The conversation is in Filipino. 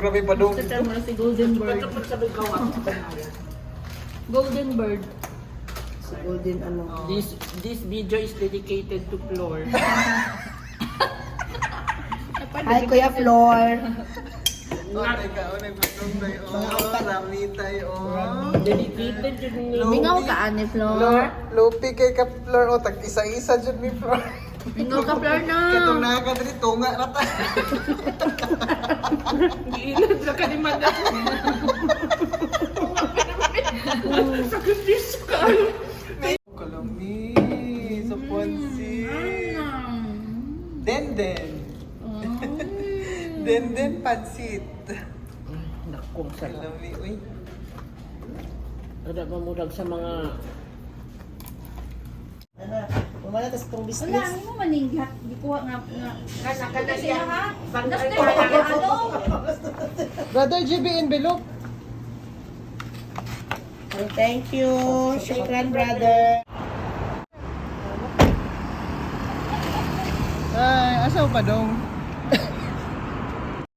grabe pa dong. Sa mo si Golden Bird. Golden Bird. Golden ano. This this video is dedicated to Floor. Hi, Kuya Flor. Oh, teka, oh, nagpatong tayo. Oh, rami tayo. Oh. dedicated yun ni Mingaw ka, ani, Flor, lupi kay ka Flor. Oh, tag isa-isa dyan mi Flor. Mingaw ka, Flor, na. Katong naka diri tunga rata. Giilad sa. Sakripisyo ka. Kalami sa pansit. Den den. Den den pansit. Nakong sarap. Kalami, uy. Ada mamurag sa mga Ano, umalatas itong Wala, business. ano mo maninghat? Di ko nga nga. Kasi Kasi ha? Bandas Ay, ko ano? Brother GB envelope. Ay, thank you. Shukran, brother. Ay, asa pa dong?